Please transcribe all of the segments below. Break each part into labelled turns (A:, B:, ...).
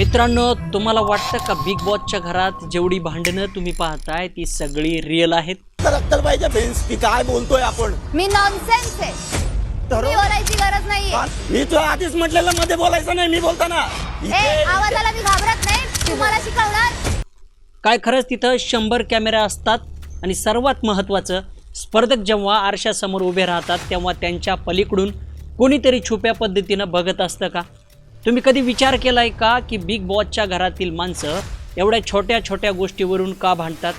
A: मित्रांनो तुम्हाला वाटतं का बिग बॉसच्या घरात जेवढी भांडणं तुम्ही पाहताय ती सगळी रिअल आहेत?
B: तर अक्कल पाहिजे फ्रेंड्स की काय बोलतोय आपण?
C: मी नॉनसेन्स आहे. तुम्ही बोलायची गरज नाहीये.
B: मी तुला आधीच म्हटलेलं मध्ये बोलायचं नाही मी बोलताना.
C: आवाजाला मी घाबरत नाही. तुम्हाला शिकवणार.
A: काय खरंच तिथं शंभर कॅमेरा असतात? आणि सर्वात महत्त्वाचं स्पर्धक जेव्हा आरशासमोर उभे राहतात तेव्हा त्यांच्या पलीकडून कोणीतरी छुप्या पद्धतीनं बघत असतं का? तुम्ही कधी विचार केला आहे का की बिग बॉसच्या घरातील माणसं एवढ्या छोट्या छोट्या गोष्टीवरून का भांडतात?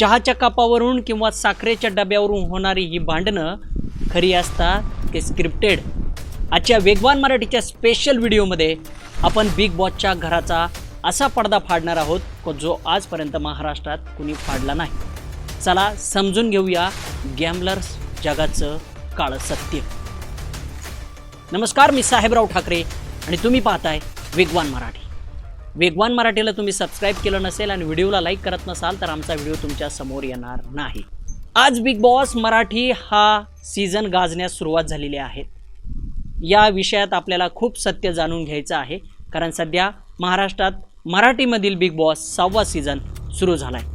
A: चहाच्या कपावरून किंवा साखरेच्या डब्यावरून होणारी ही भांडणं खरी असतात की स्क्रिप्टेड आजच्या वेगवान मराठीच्या स्पेशल व्हिडिओमध्ये आपण बिग बॉसच्या घराचा असा पडदा फाडणार आहोत जो आजपर्यंत महाराष्ट्रात कुणी फाडला नाही. चला समजून घेऊया गॅमलर्स जगाचं काळं सत्य. नमस्कार मी साहेबराव ठाकरे. आणि तुम्ही पाहताय वेगवान मराठी. वेगवान मराठीला तुम्ही सबस्क्राईब केलं नसेल आणि व्हिडिओला लाईक करत नसाल तर आमचा व्हिडिओ तुमच्यासमोर येणार नाही. आज बिग बॉस मराठी हा सीझन गाजण्यास सुरुवात झालेली आहे. या विषयात आपल्याला खूप सत्य जाणून घ्यायचं आहे कारण सध्या महाराष्ट्रात मराठीमधील बिग बॉस सहावा सीझन सुरू झाला आहे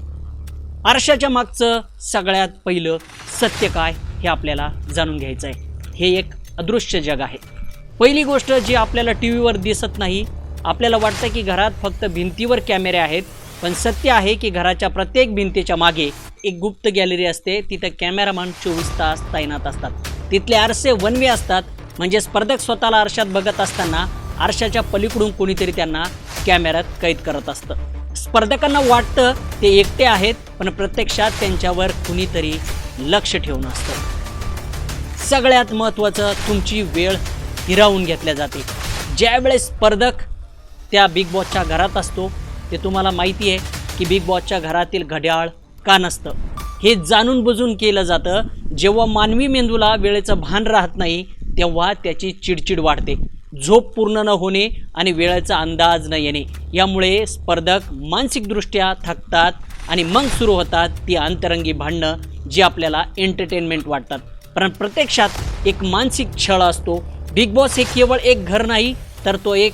A: आरशाच्या मागचं सगळ्यात पहिलं सत्य काय हे आपल्याला जाणून घ्यायचं आहे हे एक अदृश्य जग आहे. पहिली गोष्ट जी आपल्याला टी व्हीवर दिसत नाही आपल्याला वाटतं की घरात फक्त भिंतीवर कॅमेरे आहेत पण सत्य आहे की घराच्या प्रत्येक भिंतीच्या मागे एक गुप्त गॅलरी असते तिथं कॅमेरामॅन चोवीस तास तैनात असतात. तिथले आरसे वनवे असतात म्हणजे स्पर्धक स्वतःला आरशात बघत असताना आरशाच्या पलीकडून कोणीतरी त्यांना कॅमेऱ्यात कैद करत असतं. स्पर्धकांना वाटतं ते एकटे आहेत पण प्रत्यक्षात त्यांच्यावर कुणीतरी लक्ष ठेवून असतं. सगळ्यात महत्त्वाचं तुमची वेळ हिरावून घेतल्या जाते ज्यावेळेस स्पर्धक त्या बिग बॉसच्या घरात असतो ते तुम्हाला माहिती आहे की बिग बॉसच्या घरातील घड्याळ का नसतं. हे जाणून बुजून केलं जातं जेव्हा मानवी मेंदूला वेळेचं भान राहत नाही तेव्हा त्याची चिडचिड वाढते. झोप पूर्ण न होणे आणि वेळेचा अंदाज न येणे. यामुळे स्पर्धक मानसिकदृष्ट्या थकतात आणि मग सुरू होतात ती अंतरंगी भांडणं जी आपल्याला एंटरटेनमेंट वाटतात. पण प्रत्यक्षात एक मानसिक छळ असतो बिग बॉस हे केवळ एक घर नाही तर तो एक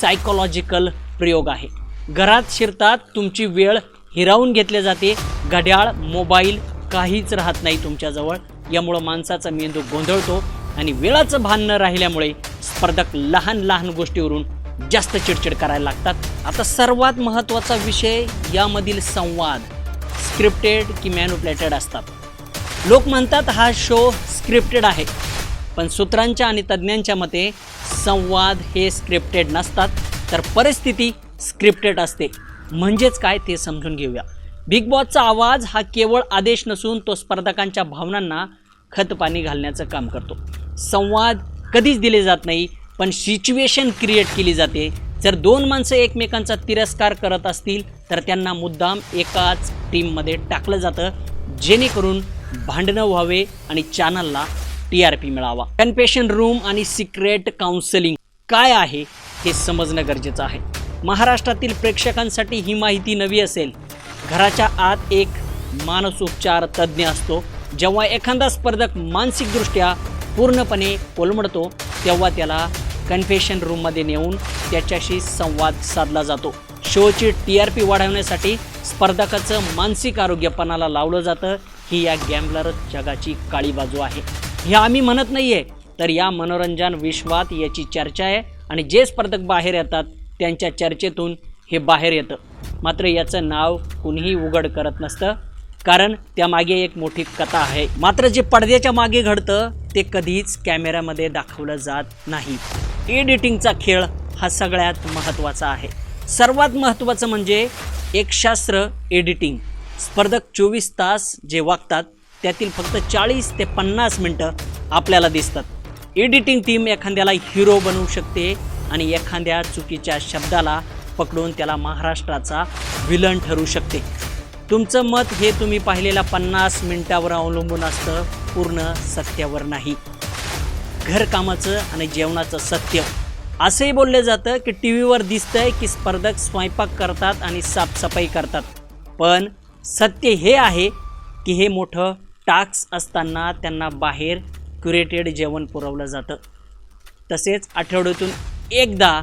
A: सायकोलॉजिकल प्रयोग आहे. घरात शिरतात तुमची वेळ हिरावून घेतली जाते. घड्याळ मोबाईल काहीच राहत नाही तुमच्याजवळ. यामुळं माणसाचा मेंदू गोंधळतो आणि वेळाचं भान न राहिल्यामुळे स्पर्धक लहान लहान गोष्टीवरून जास्त चिडचिड करायला लागतात. आता सर्वात महत्त्वाचा विषय यामधील संवाद स्क्रिप्टेड की मॅन्युप्लेटेड असतात. लोक म्हणतात हा शो स्क्रिप्टेड आहे. पण सूत्रांच्या आणि तज्ज्ञांच्या मते संवाद हे स्क्रिप्टेड नसतात तर परिस्थिती स्क्रिप्टेड असते. म्हणजेच काय ते समजून घेऊया. बिग बॉसचा आवाज हा केवळ आदेश नसून तो स्पर्धकांच्या भावनांना खतपाणी घालण्याचं काम करतो. संवाद कधीच दिले जात नाही पण सिच्युएशन क्रिएट केली जाते. जर दोन माणसं एकमेकांचा तिरस्कार करत असतील तर त्यांना मुद्दाम एकाच टीममध्ये टाकलं जातं जेणेकरून भांडणं व्हावे आणि चॅनलला टी आर पी मिळावा. कन्फेशन रूम आणि सिक्रेट काउन्सिलिंग काय आहे हे समजणं गरजेचं आहे. महाराष्ट्रातील प्रेक्षकांसाठी ही माहिती नवी असेल. घराच्या आत एक मानसोपचार तज्ज्ञ असतो. जेव्हा एखादा स्पर्धक मानसिकदृष्ट्या पूर्णपणे कोलमडतो तेव्हा त्याला कन्फेशन रूममध्ये नेऊन त्याच्याशी संवाद साधला जातो. शोची टी आर पी वाढवण्यासाठी स्पर्धकाचं मानसिक आरोग्यपणाला लावलं जातं. ही या गॅम्बलर जगाची काळी बाजू आहे. हे आम्ही म्हणत नाही आहे तर या मनोरंजन विश्वात याची चर्चा आहे आणि जे स्पर्धक बाहेर येतात त्यांच्या चर्चेतून हे बाहेर येतं. मात्र याचं नाव कुणीही उघड करत नसतं कारण त्यामागे एक मोठी कथा आहे. मात्र जे पडद्याच्या मागे घडतं ते कधीच कॅमेऱ्यामध्ये दाखवलं जात नाही. एडिटिंगचा खेळ हा सगळ्यात महत्त्वाचा आहे. सर्वात महत्त्वाचं म्हणजे एक शास्त्र एडिटिंग. स्पर्धक चोवीस तास जे वागतात त्यातील फक्त चाळीस ते पन्नास मिनटं आपल्याला दिसतात. एडिटिंग टीम एखाद्याला हिरो बनवू शकते आणि एखाद्या चुकीच्या शब्दाला पकडून त्याला महाराष्ट्राचा विलन ठरू शकते. तुमचं मत हे तुम्ही पाहिलेल्या पन्नास मिनटावर अवलंबून असतं पूर्ण सत्यावर नाही. घरकामाचं आणि जेवणाचं सत्य. असंही बोललं जातं की टी व्हीवर दिसतंय की स्पर्धक स्वयंपाक करतात आणि साफसफाई करतात. पण सत्य हे आहे की हे मोठं टास्क असताना त्यांना बाहेर क्युरेटेड जेवण पुरवलं जातं. तसेच आठवड्यातून एकदा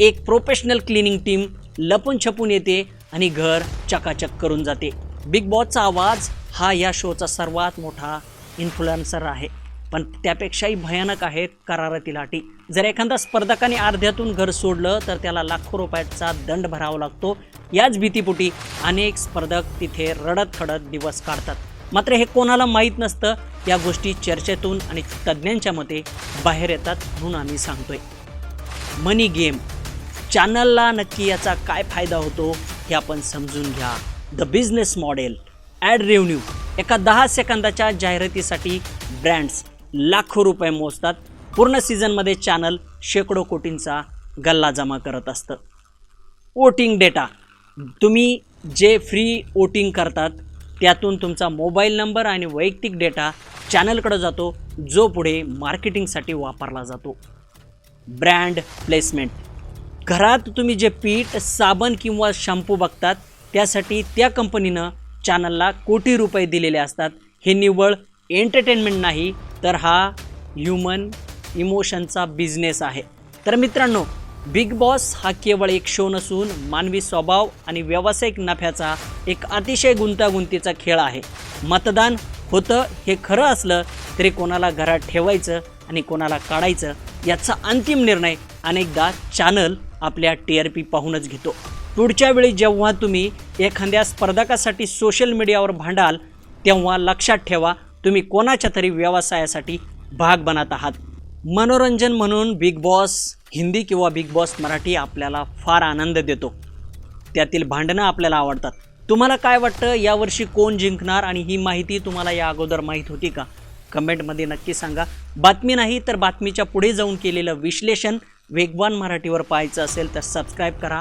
A: एक प्रोफेशनल क्लिनिंग टीम लपून छपून येते आणि घर चकाचक करून जाते. बिग बॉसचा आवाज हा या शोचा सर्वात मोठा इन्फ्लुएन्सर आहे. पण त्यापेक्षाही भयानक आहे करारातील अटी. जर एखादा स्पर्धकाने अर्ध्यातून घर सोडलं तर त्याला लाखो रुपयाचा दंड भरावा लागतो. याच भीतीपोटी अनेक स्पर्धक तिथे रडत खडत दिवस काढतात. मात्र हे कोणाला माहीत नसतं. या गोष्टी चर्चेतून आणि तज्ज्ञांच्या मते बाहेर येतात म्हणून आम्ही सांगतोय. Money game. चॅनलला नक्की याचा काय फायदा होतो हे आपण समजून घ्या. The business model. Ad revenue एका दहा सेकंदाच्या जाहिरातीसाठी ब्रँड्स लाखो रुपये मोजतात. पूर्ण सीझनमध्ये चॅनल शेकडो कोटींचा गल्ला जमा करत असतं. Voting data. तुम्ही जे फ्री वोटिंग करतात त्यातून तुमचा मोबाईल नंबर आणि वैयक्तिक डेटा चॅनलकडं जातो जो पुढे मार्केटिंगसाठी वापरला जातो. Brand placement. घरात तुम्ही जे पीठ साबण किंवा शॅम्पू बघतात त्यासाठी त्या कंपनीनं चॅनलला कोटी रुपये दिलेले असतात. हे निव्वळ एंटरटेनमेंट नाही तर हा ह्युमन इमोशनचा बिझनेस आहे. तर मित्रांनो बिग बॉस हा केवळ एक शो नसून मानवी स्वभाव आणि व्यावसायिक नफ्याचा एक अतिशय गुंतागुंतीचा खेळ आहे. मतदान होतं हे खरं असलं तरी कोणाला घरात ठेवायचं आणि कोणाला काढायचं याचा अंतिम निर्णय अनेकदा चॅनल आपल्या टी आर पी पाहूनच घेतो. पुढच्या वेळी जेव्हा तुम्ही एखाद्या स्पर्धकासाठी सोशल मीडियावर भांडाल तेव्हा लक्षात ठेवा तुम्ही कोणाच्या तरी व्यवसायासाठी भाग बनत आहात. मनोरंजन म्हणून बिग बॉस हिंदी किंवा बिग बॉस मराठी आपल्याला फार आनंद देतो. त्यातील भांडणं आपल्याला आवडतात. तुम्हाला काय वाटतं? यावर्षी कोण जिंकणार? आणि ही माहिती तुम्हाला या अगोदर माहीत होती का? कमेंटमध्ये नक्की सांगा. बातमी नाही तर बातमीच्या पुढे जाऊन केलेलं विश्लेषण वेगवान मराठीवर पाहायचं असेल तर सबस्क्राईब करा.